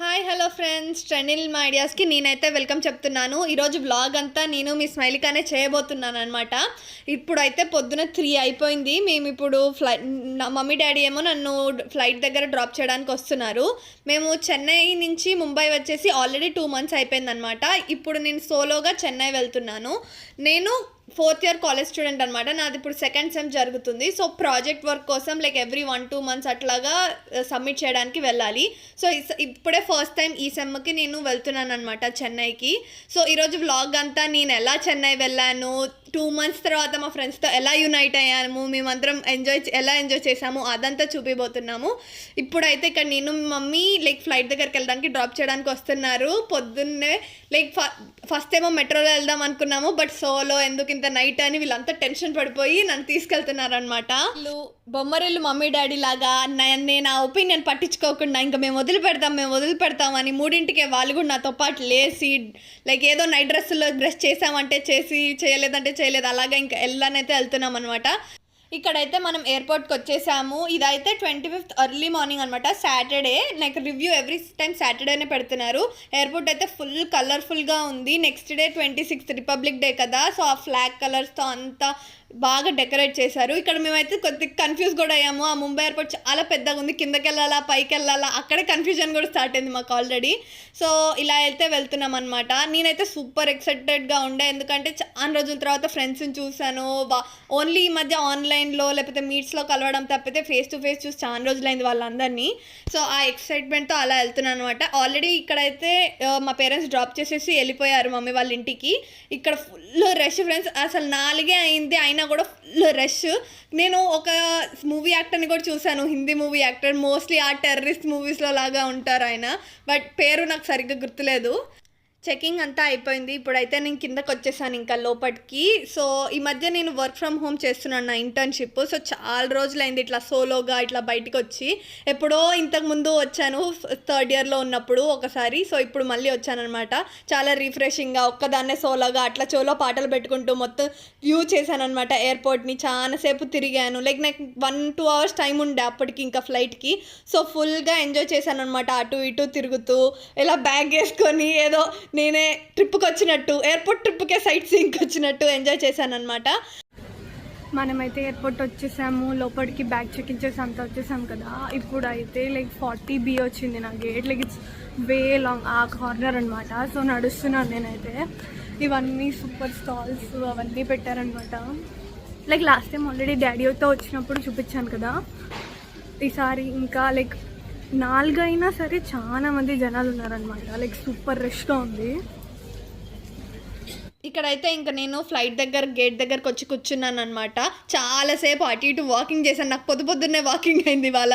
Hi hello friends. ట్రెండిల్ మా ఐడియాస్కి నేనైతే welcome చెప్తున్నాను. ఈరోజు వ్లాగ్ అంతా నేను మీ స్మైలికానే చేయబోతున్నాను అనమాట ఇప్పుడైతే పొద్దున త్రీ అయిపోయింది. మేము ఇప్పుడు ఫ్లైట్ నా మమ్మీ డాడీ ఏమో నన్ను ఫ్లైట్ దగ్గర డ్రాప్ చేయడానికి వస్తున్నారు. మేము చెన్నై నుంచి ముంబై వచ్చేసి ఆల్రెడీ టూ మంత్స్ అయిపోయిందనమాట ఇప్పుడు నేను సోలోగా చెన్నై వెళ్తున్నాను. నేను ఫోర్త్ ఇయర్ కాలేజ్ స్టూడెంట్ అనమాట నాది ఇప్పుడు సెకండ్ సెమ్ జరుగుతుంది. సో ప్రాజెక్ట్ వర్క్ కోసం like every one two months అట్లాగా uh, సబ్మిట్ చేయడానికి వెళ్ళాలి. సో ఇప్పుడే ఫస్ట్ టైం ఈ సెమ్కి నేను వెళ్తున్నాను అనమాట చెన్నైకి. సో ఈరోజు వ్లాగ్ అంతా నేను ఎలా చెన్నై వెళ్ళాను టూ మంత్స్ తర్వాత మా ఫ్రెండ్స్తో ఎలా యునైట్ అయ్యాము మేమందరం ఎంజాయ్ ఎలా ఎంజాయ్ చేసాము అదంతా చూపిపోతున్నాము ఇప్పుడైతే ఇక్కడ నేను మమ్మీ లైక్ ఫ్లైట్ దగ్గరికి వెళ్ళడానికి డ్రాప్ చేయడానికి వస్తున్నారు. పొద్దున్నే లైక్ ఫస్ట్ ఏమో మెట్రోలో వెళ్దాం అనుకున్నాము బట్ సోలో ఎందుకు ఇంత నైట్ అని వీళ్ళంతా టెన్షన్ పడిపోయి నన్ను తీసుకెళ్తున్నారనమాట వీళ్ళు బొమ్మరిల్లు మమ్మీ డాడీ లాగా నేను నా ఒపీనియన్ పట్టించుకోకుండా ఇంకా మేము వదిలిపెడతాం మేము వదిలిపెడతాం అని మూడింటికే వాళ్ళు కూడా నాతో పాటు లేసి లైక్ ఏదో నైట్ డ్రెస్సులో డ్రెస్ చేసామంటే చేసి చేయలేదంటే చేయలేదు అలాగా ఇంకా వెళ్ళానైతే వెళ్తున్నాం అనమాట ఇక్కడైతే మనం ఎయిర్పోర్ట్కి వచ్చేసాము ఇదైతే ట్వంటీ ఫిఫ్త్ ఎర్లీ మార్నింగ్ అనమాట సాటర్డే నాకు రివ్యూ ఎవ్రీ టైం సాటర్డేనే పెడుతున్నారు. ఎయిర్పోర్ట్ అయితే ఫుల్ కలర్ఫుల్గా ఉంది. Next day twenty sixth republic day కదా. సో ఆ ఫ్లాగ్ కలర్స్తో అంతా బాగా డెకరేట్ చేశారు. ఇక్కడ మేమైతే కొద్దిగా కన్ఫ్యూజ్ కూడా అయ్యాము. ఆ ముంబై ఎయిర్పోర్ట్ చాలా పెద్దగా ఉంది. కిందకి వెళ్ళాలా పైకి వెళ్ళాలా అక్కడే కన్ఫ్యూజన్ కూడా స్టార్ట్ అయింది మాకు ఆల్రెడీ సో ఇలా అయితే వెళ్తున్నాం అనమాట నేనైతే సూపర్ ఎక్సైటెడ్గా ఉండే. ఎందుకంటే చాలా రోజుల తర్వాత ఫ్రెండ్స్ని చూశాను. ఓన్లీ ఈ మధ్య ఆన్లైన్లో లేకపోతే మీట్స్లో కలవడం తప్పితే ఫేస్ టు ఫేస్ చూసి చాలా రోజులైంది వాళ్ళందరినీ. సో ఆ ఎక్సైట్మెంట్తో అలా వెళ్తున్నాను అనమాట ఆల్రెడీ ఇక్కడైతే మా పేరెంట్స్ డ్రాప్ చేసేసి వెళ్ళిపోయారు మమ్మీ వాళ్ళ ఇంటికి. ఇక్కడ ఫుల్ రష్ ఫ్రెండ్స్ అసలు నాలుగే అయింది. అయినా కూడా ఫుల్ రష్. నేను ఒక మూవీ యాక్టర్ని కూడా చూశాను. హిందీ మూవీ యాక్టర్ మోస్ట్లీ ఆ టెర్రరిస్ట్ మూవీస్లో లాగా ఉంటారు ఆయన. బట్ పేరు నాకు సరిగ్గా గుర్తులేదు. చెకింగ్ అంతా అయిపోయింది. ఇప్పుడైతే నేను కిందకు వచ్చేసాను ఇంకా లోపలికి సో ఈ మధ్య నేను వర్క్ ఫ్రమ్ హోమ్ చేస్తున్నాను నా ఇంటర్న్షిప్. సో చాలా రోజులైంది ఇట్లా సోలోగా ఇట్లా బయటికి వచ్చి ఎప్పుడో ఇంతకుముందు వచ్చాను థర్డ్ ఇయర్లో ఉన్నప్పుడు ఒకసారి. సో ఇప్పుడు మళ్ళీ వచ్చానమాట చాలా రిఫ్రెషింగ్గా ఒక్కదాన్నే సోలోగా అట్లా చోలో పాటలు పెట్టుకుంటూ మొత్తం వ్యూ చేశాను అనమాట ఎయిర్పోర్ట్ని చాలాసేపు తిరిగాను. లైక్ నాకు వన్ టూ అవర్స్ టైం ఉండే అప్పటికి ఇంకా ఫ్లైట్కి. సో ఫుల్గా ఎంజాయ్ చేశాను అనమాట అటు ఇటు తిరుగుతూ. ఇలా బ్యాగ్ వేసుకొని ఏదో నేనే ట్రిప్కి వచ్చినట్టు ఎయిర్పోర్ట్ ట్రిప్కే సైట్ సీయింగ్కి వచ్చినట్టు ఎంజాయ్ చేశాను అనమాట మనమైతే ఎయిర్పోర్ట్ వచ్చేసాము లోపలికి బ్యాగ్ చెక్ చేసి అంతా వచ్చేసాం కదా. ఇప్పుడు అయితే లైక్ ఫార్టీ బి వచ్చింది నా gate like it's way long ఆ కార్నర్ అనమాట సో నడుస్తున్నాను నేనైతే. ఇవన్నీ సూపర్ స్టాల్స్ అవన్నీ పెట్టారనమాట లైక్ లాస్ట్ టైం ఆల్రెడీ డాడీతో వచ్చినప్పుడు చూపించాను కదా. ఈసారి ఇంకా లైక్ నాలుగైనా సరే చాలా మంది జనాలు ఉన్నారనమాట లైక్ సూపర్ రష్గా ఉంది. ఇక్కడైతే ఇంకా నేను ఫ్లైట్ దగ్గర గేట్ దగ్గరకు వచ్చి కూర్చున్నాను అనమాట చాలాసేపు అటు ఇటు వాకింగ్ చేశాను. నాకు పొద్దు పొద్దున్నే వాకింగ్ అయింది ఇవాళ.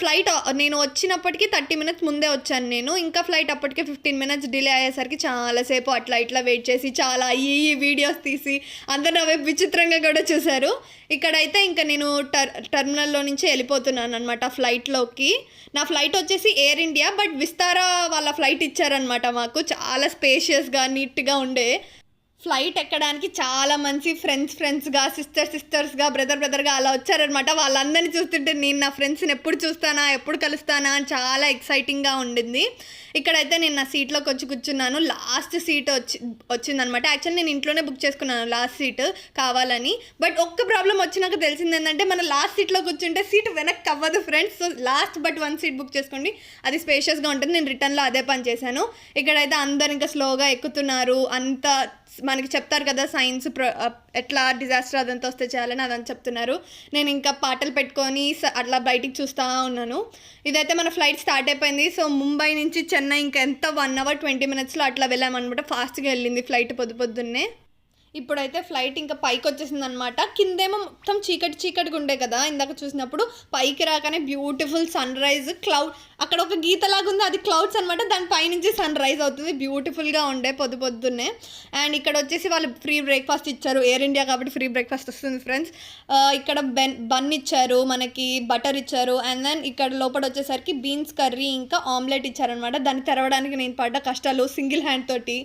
ఫ్లైట్ నేను వచ్చినప్పటికీ థర్టీ మినిట్స్ ముందే వచ్చాను నేను. ఇంకా ఫ్లైట్ అప్పటికే ఫిఫ్టీన్ మినిట్స్ డిలే అయ్యేసరికి చాలాసేపు అట్లా ఇట్లా వెయిట్ చేసి చాలా ఈ వీడియోస్ తీసి అందరూ అవే వైపు విచిత్రంగా కూడా చూశారు. ఇక్కడైతే ఇంకా నేను టర్ టర్మినల్లో నుంచి వెళ్ళిపోతున్నాను అనమాట ఫ్లైట్లోకి నా ఫ్లైట్ వచ్చేసి ఎయిర్ ఇండియా బట్ విస్తారా వాళ్ళ ఫ్లైట్ ఇచ్చారనమాట మాకు. చాలా స్పేషియస్గా నీట్గా ఉండే. ఫ్లైట్ ఎక్కడానికి చాలా మంచి ఫ్రెండ్స్ ఫ్రెండ్స్గా సిస్టర్ సిస్టర్స్గా బ్రదర్ బ్రదర్గా అలా వచ్చారనమాట వాళ్ళందరినీ చూస్తుంటే నేను నా ఫ్రెండ్స్ని ఎప్పుడు చూస్తానా ఎప్పుడు కలుస్తానా అని చాలా ఎక్సైటింగ్గా ఉండింది. ఇక్కడైతే నేను నా సీట్లోకి వచ్చి కూర్చున్నాను. లాస్ట్ సీట్ వచ్చి వచ్చిందనమాట యాక్చువల్లీ నేను ఇంట్లోనే బుక్ చేసుకున్నాను లాస్ట్ సీట్ కావాలని. బట్ ఒక్క ప్రాబ్లం వచ్చినాక తెలిసింది ఏంటంటే మన లాస్ట్ సీట్లో కూర్చుంటే సీట్ వెనక్కి అవ్వదు friends so last but one seat book చేసుకోండి. అది స్పేషియస్గా ఉంటుంది. నేను రిటర్న్లో అదే పని చేశాను. ఇక్కడైతే అందరు ఇంకా స్లోగా ఎక్కుతున్నారు. అంత మనకి చెప్తారు కదా సైన్స్ ప్ర ఎట్లా డిజాస్టర్ అదంతా వస్తే చేయాలని అదని చెప్తున్నారు. నేను ఇంకా పాటలు పెట్టుకొని స- అట్లా బయటికి చూస్తూ ఉన్నాను. ఇదైతే మన ఫ్లైట్ స్టార్ట్ అయిపోయింది. సో ముంబై నుంచి చెన్నై ఇంకా ఎంత వన్ అవర్ ట్వంటీ మినిట్స్లో అట్లా వెళ్ళామన్నమాట. ఫాస్ట్గా వెళ్ళింది ఫ్లైట్ పొద్దు పొద్దున్నే. ఇప్పుడైతే ఫ్లైట్ ఇంకా పైకి వచ్చేసింది అనమాట కిందేమో మొత్తం చీకటి చీకటిగా ఉండే కదా ఇందాక చూసినప్పుడు పైకి రాగానే బ్యూటిఫుల్ సన్ రైజ్ క్లౌడ్. అక్కడ ఒక గీతలాగా ఉంది అది క్లౌడ్స్ అనమాట దాని పైనుంచి సన్ రైజ్ అవుతుంది బ్యూటిఫుల్గా ఉండే పొద్దు పొద్దున్నే. అండ్ ఇక్కడ వచ్చేసి వాళ్ళు ఫ్రీ బ్రేక్ఫాస్ట్ ఇచ్చారు ఎయిర్ ఇండియా కాబట్టి ఫ్రీ బ్రేక్ఫాస్ట్ వస్తుంది ఫ్రెండ్స్. ఇక్కడ బెన్ బన్ ఇచ్చారు మనకి బటర్ ఇచ్చారు అండ్ దెన్ ఇక్కడ లోపల వచ్చేసరికి బీన్స్ కర్రీ ఇంకా ఆమ్లెట్ ఇచ్చారనమాట దాన్ని తెరవడానికి నేను పడ్డ కష్టాలు సింగిల్ హ్యాండ్ తోటి.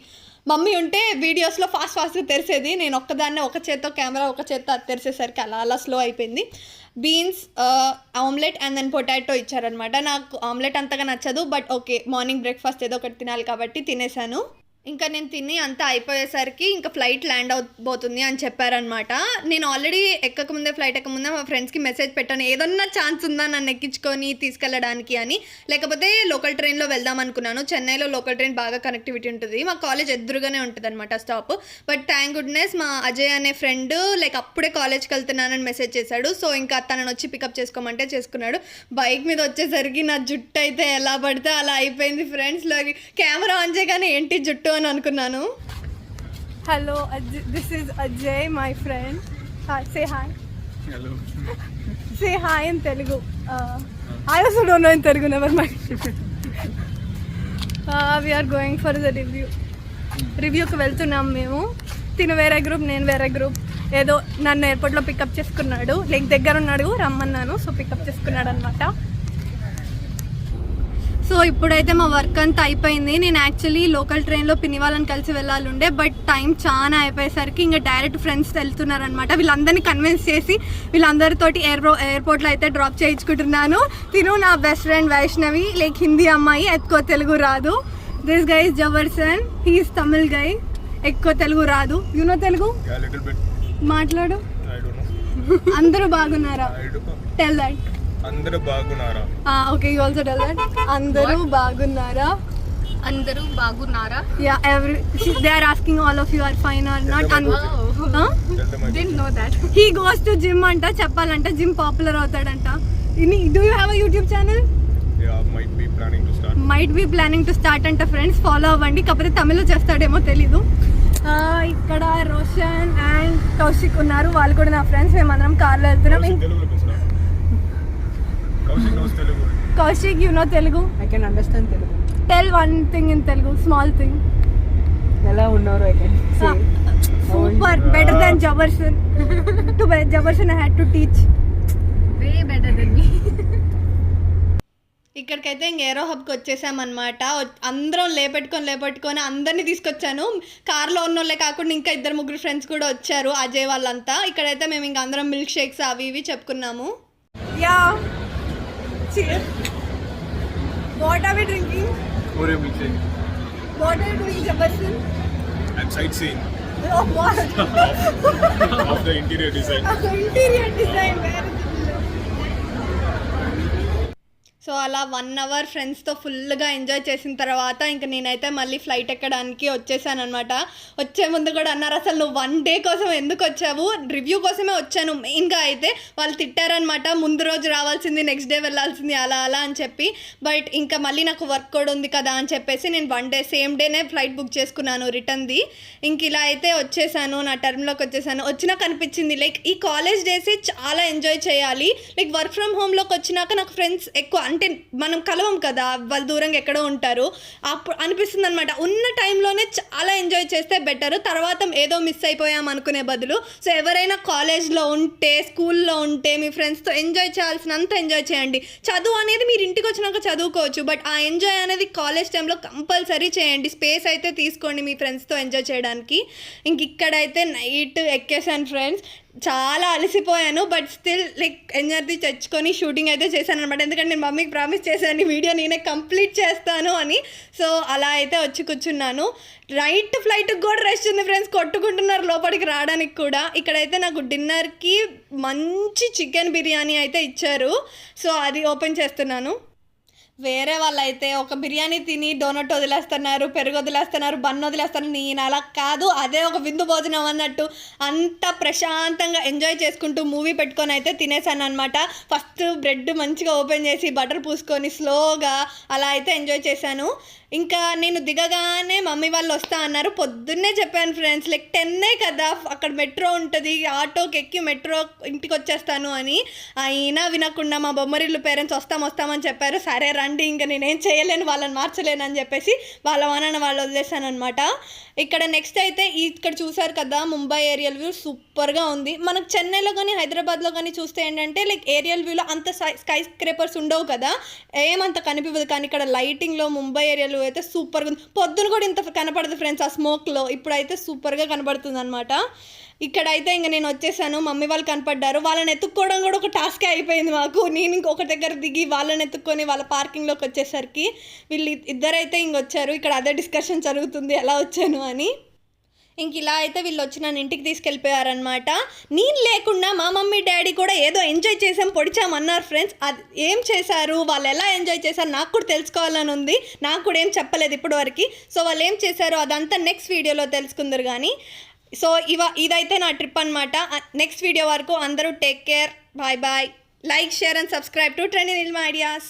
మమ్మీ ఉంటే వీడియోస్లో ఫాస్ట్ ఫాస్ట్గా తెరిసేది. నేను ఒక్కదాన్నే ఒక చేత్తో కెమెరా ఒక చేత్తో అది తెరిసేసరికి అలా అలా స్లో అయిపోయింది. Beans omelette and then potato ఇచ్చారనమాట నాకు ఆమ్లెట్ అంతగా నచ్చదు బట్ ఓకే మార్నింగ్ బ్రేక్ఫాస్ట్ ఏదో ఒకటి తినాలి కాబట్టి తినేసాను. ఇంకా నేను తిని అంతా అయిపోయేసరికి ఇంకా ఫ్లైట్ ల్యాండ్ అవబోతుంది అని చెప్పారనమాట. నేను ఆల్రెడీ ఎక్కకముందే ఫ్లైట్ ఎక్కకముందే మా ఫ్రెండ్స్కి మెసేజ్ పెట్టాను. ఏదన్నా ఛాన్స్ ఉందా నన్ను ఎక్కించుకొని తీసుకెళ్ళడానికి అని. లేకపోతే లోకల్ ట్రైన్లో వెళ్దాం అనుకున్నాను. చెన్నైలో లోకల్ ట్రైన్ బాగా కనెక్టివిటీ ఉంటుంది. మా కాలేజ్ ఎదురుగానే ఉంటుంది అనమాట స్టాప్. బట్ థ్యాంక్ గుడ్నెస్ మా అజయ్ అనే ఫ్రెండ్ లైక్ అప్పుడే కాలేజ్కి వెళ్తున్నానని మెసేజ్ చేశాడు. సో ఇంకా తనని వచ్చి పికప్ చేసుకోమంటే చేసుకున్నాడు. బైక్ మీద వచ్చేసరికి నా జుట్టు అయితే ఎలా పడితే అలా అయిపోయింది ఫ్రెండ్స్. కెమెరా ఆన్ చేయగానే ఏంటి జుట్టు? అని అనుకున్నాను. Hello this is Ajay my friend say hi hello say hi in Telugu I also don't know in Telugu never mind we're going for the review రివ్యూకి వెళ్తున్నాం మేము. తిను వేరే గ్రూప్ నేను వేరే గ్రూప్ ఏదో నన్ను ఎయిర్పోర్ట్లో పికప్ చేసుకున్నాడు. లైక్ దగ్గర ఉన్నాడు రమ్మన్నాను. సో పికప్ చేసుకున్నాడు అనమాట సో ఇప్పుడైతే మా వర్క్ అంతా అయిపోయింది. నేను యాక్చువల్లీ లోకల్ ట్రైన్లో పిన్ని వాళ్ళని కలిసి వెళ్ళాలి ఉండే బట్ టైం చాలా అయిపోయేసరికి ఇంకా డైరెక్ట్ ఫ్రెండ్స్ వెళ్తున్నారనమాట వీళ్ళందరినీ కన్విన్స్ చేసి వీళ్ళందరితోటి ఎయిర్ ఎయిర్పోర్ట్లో అయితే డ్రాప్ చేయించుకుంటున్నాను. తిను నా best friend Vaishnavi like Hindi అమ్మాయి ఎక్కువ తెలుగు రాదు. This guy is Jawarson he's Tamil guy ఎక్కువ తెలుగు రాదు. You know Telugu. మాట్లాడు. అందరూ బాగున్నారా. టెల్ దట్ అందరూ బాగున్నారా? Okay you also tell that అందరూ బాగున్నారా? అందరూ బాగున్నారా? All of you are fine or not. And, huh? Tell them I didn't know that. He goes to gym అంట చెప్పాలంట gym popular అవుతాడంట. Do you have a YouTube channel. Might be planning to start అంట friends follow అవ్వండి. కాకపోతే తమిళ్ళో చేస్తాడేమో తెలీదు. ఆ, ఇక్కడ Roshan and Kaushik ఉన్నారు. వాళ్ళు కూడా నా ఫ్రెండ్స్ మేమందరం కార్లో వెళ్తున్నాం. Kaushik you know Telugu? I can understand Telugu. Tell one thing in Telugu small thing ఎలా ఉన్నారు I can super better than Jabarson to Jabarson I had to teach way better then me ఇక్కడికైతే ఇంక ఏరో హబ్కి వచ్చేసామన్నమాట. అందరం లేపెట్టుకొని లేపెట్టుకొని అందరినీ తీసుకొచ్చాను. కార్లో ఉన్న వాళ్ళే కాకుండా ఇంకా ఇద్దరు ముగ్గురు ఫ్రెండ్స్ కూడా వచ్చారు అజయ్ వాళ్ళంతా. ఇక్కడైతే మేము ఇంకా అందరం మిల్క్ షేక్స్ అవి ఇవి చెప్పుకున్నాము. యా चाहिए What are we drinking? Oreo milkshake. What are you doing, Jefferson? I'm sightseeing. Of what? of, of the interior design. Of the interior design. Where is it? So అలా one hour ఫ్రెండ్స్తో ఫుల్గా enjoy చేసిన తర్వాత ఇంక నేనైతే మళ్ళీ flight ఎక్కడానికి వచ్చేసాను అనమాట వచ్చే ముందు కూడా అన్నారు అసలు నువ్వు వన్ డే కోసం ఎందుకు వచ్చావు? రివ్యూ కోసమే వచ్చాను. మెయిన్గా అయితే వాళ్ళు తిట్టారనమాట ముందు రోజు రావాల్సింది నెక్స్ట్ డే వెళ్ళాల్సింది అలా అలా అని చెప్పి. బట్ ఇంకా మళ్ళీ నాకు వర్క్ కూడా ఉంది కదా అని చెప్పేసి నేను వన్ డే సేమ్ డేనే ఫ్లైట్ బుక్ చేసుకున్నాను రిటర్న్ది ఇంక ఇలా అయితే వచ్చేసాను నా టర్మ్లోకి వచ్చేసాను. వచ్చినాక అనిపించింది లైక్ ఈ కాలేజ్ డేసే చాలా ఎంజాయ్ చేయాలి. లైక్ వర్క్ ఫ్రమ్ హోమ్లోకి వచ్చినాక నాకు ఫ్రెండ్స్ ఎక్కువ అంటే మనం కలవం కదా వాళ్ళు దూరంగా ఎక్కడో ఉంటారు. అప్పుడు అనిపిస్తుంది అనమాట ఉన్న టైంలోనే చాలా ఎంజాయ్ చేస్తే బెటర్. తర్వాత ఏదో మిస్ అయిపోయాం అనుకునే బదులు. సో ఎవరైనా కాలేజ్లో ఉంటే స్కూల్లో ఉంటే మీ ఫ్రెండ్స్తో ఎంజాయ్ చేయాల్సినంత ఎంజాయ్ చేయండి. చదువు అనేది మీరు ఇంటికి వచ్చినాక చదువుకోవచ్చు. బట్ ఆ ఎంజాయ్ అనేది కాలేజ్ టైంలో కంపల్సరీ చేయండి. స్పేస్ అయితే తీసుకోండి మీ ఫ్రెండ్స్తో ఎంజాయ్ చేయడానికి. ఇంక ఇక్కడైతే నైట్ ఎక్కేసాను ఫ్రెండ్స్. చాలా అలసిపోయాను బట్ స్టిల్ లైక్ ఎనర్జీ తెచ్చుకొని షూటింగ్ అయితే చేశాను అనమాట ఎందుకంటే నేను మమ్మీకి ప్రామిస్ చేశాను ఈ వీడియో నేనే కంప్లీట్ చేస్తాను అని. సో అలా అయితే వచ్చి కూర్చున్నాను. రైట్ ఫ్లైట్కి కూడా రెస్ట్ ఉంది ఫ్రెండ్స్ కొట్టుకుంటున్నారు లోపలికి రావడానికి కూడా. ఇక్కడైతే నాకు డిన్నర్కి మంచి చికెన్ బిర్యానీ అయితే ఇచ్చారు. సో అది ఓపెన్ చేస్తున్నాను. వేరే వాళ్ళైతే ఒక బిర్యానీ తిని డోనట్ వదిలేస్తున్నారు పెరుగు వదిలేస్తున్నారు బన్ వదిలేస్తున్నారు నేను అలా కాదు అదే ఒక విందు భోజనం అన్నట్టు అంత ప్రశాంతంగా ఎంజాయ్ చేసుకుంటూ మూవీ పెట్టుకొని అయితే తినేసాను అనమాట ఫస్ట్ బ్రెడ్ మంచిగా ఓపెన్ చేసి బటర్ పూసుకొని స్లోగా అలా అయితే ఎంజాయ్ చేశాను. ఇంకా నేను దిగగానే మమ్మీ వాళ్ళు వస్తా అన్నారు. పొద్దున్నే చెప్పాను ఫ్రెండ్స్ లైక్ టెన్నే కదా అక్కడ మెట్రో ఉంటుంది ఆటోకి ఎక్కి మెట్రో ఇంటికి వచ్చేస్తాను అని. అయినా వినకుండా మా బొమ్మరిల్లు పేరెంట్స్ వస్తాం వస్తామని చెప్పారు. సరే రండి ఇంకా నేనేం చేయలేను వాళ్ళని మార్చలేను అని చెప్పేసి వాళ్ళ వానని వాళ్ళు వదిలేసాను అనమాట ఇక్కడ నెక్స్ట్ అయితే ఇక్కడ చూసారు కదా ముంబై ఏరియల్ వ్యూ సూపర్గా ఉంది. మనకు చెన్నైలో కానీ హైదరాబాద్లో కానీ చూస్తే ఏంటంటే లైక్ ఏరియల్ వ్యూలో అంత స్కై స్క్రేపర్స్ ఉండవు కదా. ఏమంత కనిపించదు కానీ ఇక్కడ లైటింగ్లో ముంబై ఏరియాలో అయితే సూపర్గా ఉంది. పొద్దున కూడా ఇంత కనపడదు ఫ్రెండ్స్ ఆ స్మోక్లో ఇప్పుడైతే సూపర్గా కనబడుతుంది అనమాట ఇక్కడైతే ఇంక నేను వచ్చేసాను. మమ్మీ వాళ్ళు కనపడ్డారు. వాళ్ళని ఎత్తుక్కోవడం కూడా ఒక టాస్కే అయిపోయింది మాకు. నేను ఇంకొక దగ్గర దిగి వాళ్ళని ఎత్తుక్కొని వాళ్ళ పార్కింగ్లోకి వచ్చేసరికి వీళ్ళు ఇద్దరైతే ఇంక వచ్చారు. ఇక్కడ అదే డిస్కషన్ జరుగుతుంది. ఎలా వచ్చాను అని. ఇంక ఇలా అయితే వీళ్ళు వచ్చి నన్ను ఇంటికి తీసుకెళ్ళిపోయారనమాట నేను లేకుండా మా మమ్మీ డాడీ కూడా ఏదో ఎంజాయ్ చేసాం పొడిచామన్నారు ఫ్రెండ్స్. అది ఏం చేశారు? వాళ్ళు ఎలా ఎంజాయ్ చేశారు? నాకు కూడా తెలుసుకోవాలని ఉంది. నాకు కూడా ఏం చెప్పలేదు ఇప్పటివరకు. సో వాళ్ళు ఏం చేశారు అదంతా నెక్స్ట్ వీడియోలో తెలుసుకుందరు కానీ సో ఇవ ఇదైతే నా ట్రిప్ అనమాట నెక్స్ట్ వీడియో వరకు అందరూ take care bye bye like share and subscribe to trending Ilma ideas